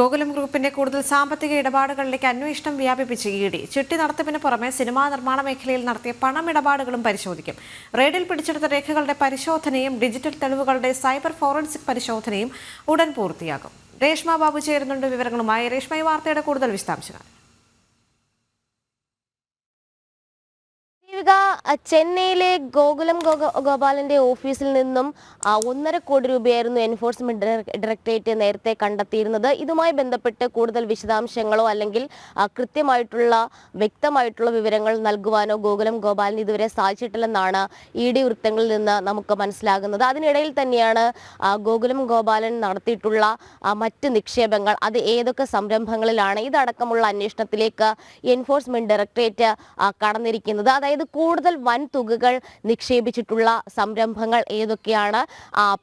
ഗോകുലം ഗ്രൂപ്പിന്റെ കൂടുതൽ സാമ്പത്തിക ഇടപാടുകളിലേക്ക് അന്വേഷണം വ്യാപിപ്പിച്ച് ഇ ഡി. ചിട്ടി നടത്തിപ്പിന് പുറമെ സിനിമാ നിർമ്മാണ മേഖലയിൽ നടത്തിയ പണമിടപാടുകളും പരിശോധിക്കും. റെയ്ഡിൽ പിടിച്ചെടുത്ത രേഖകളുടെ പരിശോധനയും ഡിജിറ്റൽ തെളിവുകളുടെ സൈബർ ഫോറൻസിക് പരിശോധനയും ഉടൻ പൂർത്തിയാകും. രേഷ്മ ബാബു ചേരുന്നുണ്ട് വിവരങ്ങളുമായി. രേഷ്മ വാർത്തയുടെ കൂടുതൽ വിശദാംശങ്ങൾ. ചെന്നൈയിലെ ഗോകുലം ഗോപാലന്റെ ഓഫീസിൽ നിന്നും ഒന്നര കോടി രൂപയായിരുന്നു എൻഫോഴ്സ്മെന്റ് ഡയറക്ടറേറ്റ് നേരത്തെ കണ്ടെത്തിയിരുന്നത്. ഇതുമായി ബന്ധപ്പെട്ട് കൂടുതൽ വിശദാംശങ്ങളോ അല്ലെങ്കിൽ കൃത്യമായിട്ടുള്ള വ്യക്തമായിട്ടുള്ള വിവരങ്ങൾ നൽകുവാനോ ഗോകുലം ഗോപാലിന് ഇതുവരെ സാധിച്ചിട്ടില്ലെന്നാണ് ഇ ഡി വൃത്തങ്ങളിൽ നിന്ന് നമുക്ക് മനസ്സിലാകുന്നത്. അതിനിടയിൽ തന്നെയാണ് ഗോകുലം ഗോപാലൻ നടത്തിയിട്ടുള്ള മറ്റ് നിക്ഷേപങ്ങൾ അത് ഏതൊക്കെ സംരംഭങ്ങളിലാണ് ഇതടക്കമുള്ള അന്വേഷണത്തിലേക്ക് എൻഫോഴ്സ്മെന്റ് ഡയറക്ടറേറ്റ് കടന്നിരിക്കുന്നത്. അതായത് കൂടുതൽ വൻ തുകകൾ നിക്ഷേപിച്ചിട്ടുള്ള സംരംഭങ്ങൾ ഏതൊക്കെയാണ്?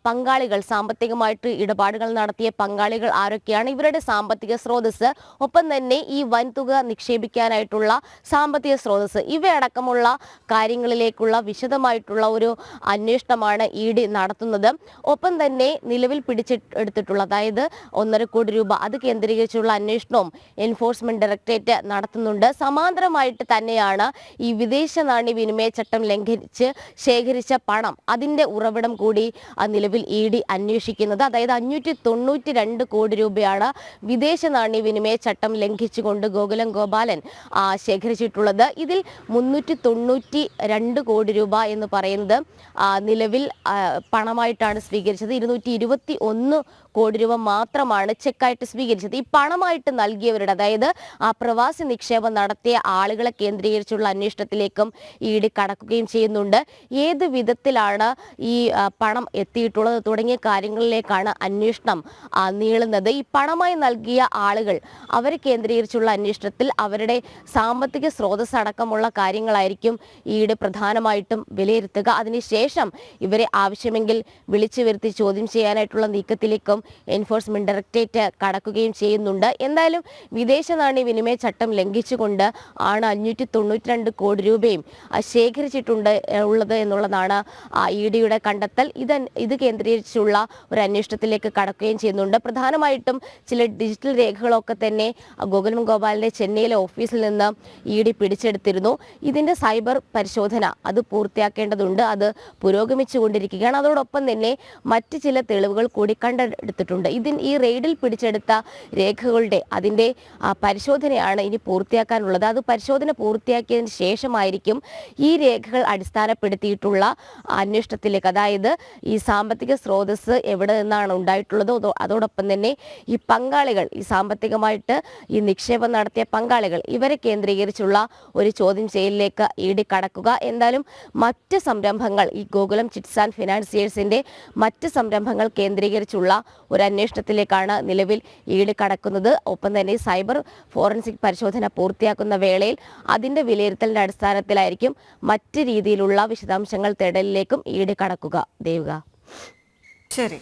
പങ്കാളികൾ സാമ്പത്തികമായിട്ട് ഇടപാടുകൾ നടത്തിയ പങ്കാളികൾ ആരൊക്കെയാണ്? ഇവരുടെ സാമ്പത്തിക സ്രോതസ് ഒപ്പം തന്നെ ഈ വൻതുക നിക്ഷേപിക്കാനായിട്ടുള്ള സാമ്പത്തിക സ്രോതസ് ഇവയടക്കമുള്ള കാര്യങ്ങളിലേക്കുള്ള വിശദമായിട്ടുള്ള ഒരു അന്വേഷണമാണ് ഇ ഡി നടത്തുന്നത്. ഒപ്പം തന്നെ നിലവിൽ പിടിച്ചെടുത്തിട്ടുള്ള അതായത് ഒന്നര കോടി രൂപ അത് കേന്ദ്രീകരിച്ചുള്ള അന്വേഷണവും എൻഫോഴ്സ്മെന്റ് ഡയറക്ടറേറ്റ് നടത്തുന്നുണ്ട്. സമാന്തരമായിട്ട് തന്നെയാണ് ഈ വിദേശ നാണ്യ വിനിമയ ചട്ടം ലംഘിച്ച് ശേഖരിച്ച പണം അതിന്റെ ഉറവിടം കൂടി നിലവിൽ ഇ ഡി അന്വേഷിക്കുന്നത്. അതായത് അഞ്ഞൂറ്റി തൊണ്ണൂറ്റി രണ്ട് കോടി രൂപയാണ് വിദേശ നാണ്യ വിനിമയ ചട്ടം ലംഘിച്ചുകൊണ്ട് ഗോകുലം ഗോപാലൻ ശേഖരിച്ചിട്ടുള്ളത്. ഇതിൽ മുന്നൂറ്റി തൊണ്ണൂറ്റി രണ്ട് കോടി രൂപ എന്ന് പറയുന്നത് നിലവിൽ പണമായിട്ടാണ് സ്വീകരിച്ചത്. ഇരുന്നൂറ്റി ഇരുപത്തി ഒന്ന് കോടി രൂപ മാത്രമാണ് ചെക്കായിട്ട് സ്വീകരിച്ചത്. ഈ പണമായിട്ട് നൽകിയവരുടെ അതായത് ആ പ്രവാസി നിക്ഷേപം നടത്തിയ ആളുകളെ കേന്ദ്രീകരിച്ചുള്ള അന്വേഷണത്തിലേക്കും ഇ ഡി കടക്കുകയും ചെയ്യുന്നുണ്ട്. ഏത് വിധത്തിലാണ് ഈ പണം എത്തിയിട്ടുള്ളത്? തുടങ്ങിയ കാര്യങ്ങളിലേക്കാണ് അന്വേഷണം നീളുന്നത്. ഈ പണമായി നൽകിയ ആളുകൾ അവരെ കേന്ദ്രീകരിച്ചുള്ള അന്വേഷണത്തിൽ അവരുടെ സാമ്പത്തിക സ്രോതസ് അടക്കമുള്ള കാര്യങ്ങളായിരിക്കും ഈട് പ്രധാനമായിട്ടും വിലയിരുത്തുക. അതിനുശേഷം ഇവരെ ആവശ്യമെങ്കിൽ വിളിച്ചു വരുത്തി ചോദ്യം ചെയ്യാനായിട്ടുള്ള നീക്കത്തിലേക്കും എൻഫോഴ്സ്മെന്റ് ഡയറക്ടറേറ്റ് കടക്കുകയും ചെയ്യുന്നുണ്ട്. എന്തായാലും വിദേശ നാണ്യ വിനിമയ ചട്ടം ലംഘിച്ചുകൊണ്ട് ആണ് അഞ്ഞൂറ്റി തൊണ്ണൂറ്റി രണ്ട് കോടി രൂപയും ശേഖരിച്ചിട്ടുണ്ട് ഉള്ളത് എന്നുള്ളതാണ് ഇ ഡിയുടെ കണ്ടെത്തൽ. ഇത് ഇത് കേന്ദ്രീകരിച്ചുള്ള ഒരു അന്വേഷണത്തിലേക്ക് കടക്കുകയും ചെയ്യുന്നുണ്ട്. പ്രധാനമായിട്ടും ചില ഡിജിറ്റൽ രേഖകളൊക്കെ തന്നെ ഗോകുലം ഗോപാലിന്റെ ചെന്നൈയിലെ ഓഫീസിൽ നിന്ന് ഇ ഡി പിടിച്ചെടുത്തിരുന്നു. ഇതിന്റെ സൈബർ പരിശോധന അത് പൂർത്തിയാക്കേണ്ടതുണ്ട്. അത് പുരോഗമിച്ചുകൊണ്ടിരിക്കുകയാണ്. അതോടൊപ്പം തന്നെ മറ്റ് ചില തെളിവുകൾ കൂടി കണ്ടെടുത്തിട്ടുണ്ട്. ഇതിന് ഈ റെയ്ഡിൽ പിടിച്ചെടുത്ത രേഖകളുടെ അതിന്റെ പരിശോധനയാണ് ഇനി പൂർത്തിയാക്കാനുള്ളത്. അത് പരിശോധന പൂർത്തിയാക്കിയതിന് ശേഷമായിരിക്കും ഈ രേഖകൾ അടിസ്ഥാനപ്പെടുത്തിയിട്ടുള്ള അന്വേഷണത്തിലേക്ക് അതായത് ഈ സാമ്പത്തിക സ്രോതസ് എവിടെ നിന്നാണ് ഉണ്ടായിട്ടുള്ളത് അതോടൊപ്പം തന്നെ ഈ പങ്കാളികൾ ഈ സാമ്പത്തികമായിട്ട് ഈ നിക്ഷേപം നടത്തിയ പങ്കാളികൾ ഇവരെ കേന്ദ്രീകരിച്ചുള്ള ഒരു ചോദ്യം ചെയ്യലിലേക്ക് ഇ കടക്കുക എന്തായാലും മറ്റ് സംരംഭങ്ങൾ ഈ ഗോകുലം ചിറ്റ്സ് ആൻഡ് ഫിനാൻസിയേഴ്സിന്റെ മറ്റ് സംരംഭങ്ങൾ കേന്ദ്രീകരിച്ചുള്ള ഒരു അന്വേഷണത്തിലേക്കാണ് നിലവിൽ ഇ കടക്കുന്നത് ഒപ്പം തന്നെ സൈബർ ഫോറൻസിക് പരിശോധന പൂർത്തിയാക്കുന്ന വേളയിൽ അതിന്റെ വിലയിരുത്തലിന്റെ അടിസ്ഥാനത്തിലായിരിക്കും മറ്റ് രീതിയിലുള്ള വിശദാംശങ്ങൾ തേടലിലേക്കും ഈട് കടക്കുക ദേവുക. ശരി.